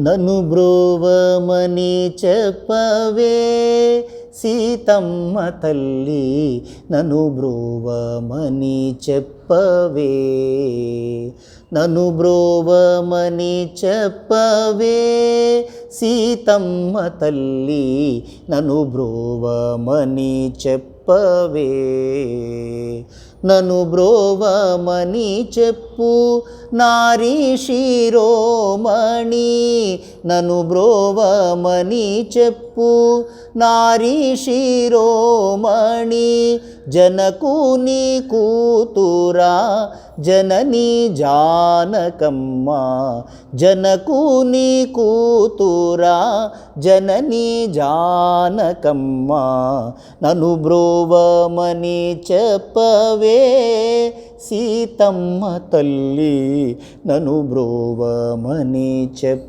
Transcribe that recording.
నను బ్రోవమని చెప్పవే సీతమ్మ తల్లి నను బ్రోవమని చెప్పవే. నను బ్రోవమని చెప్పవే సీతమ్మ తల్లి నను బ్రోవమని చెప్పవే. నను బ్రోవమని చెప్పు. నారీ శిరోమణి నను బ్రోవమని చెప్పు. నారీ శిరోమణి జనకుని కూతురా జనని జానకమ్మ. జనకుని కూతురా జనని జానకమ్మ. నను బ్రోవమని చెప్పవే సీతమ్మ తల్లి నను బ్రోవమని చెప్ప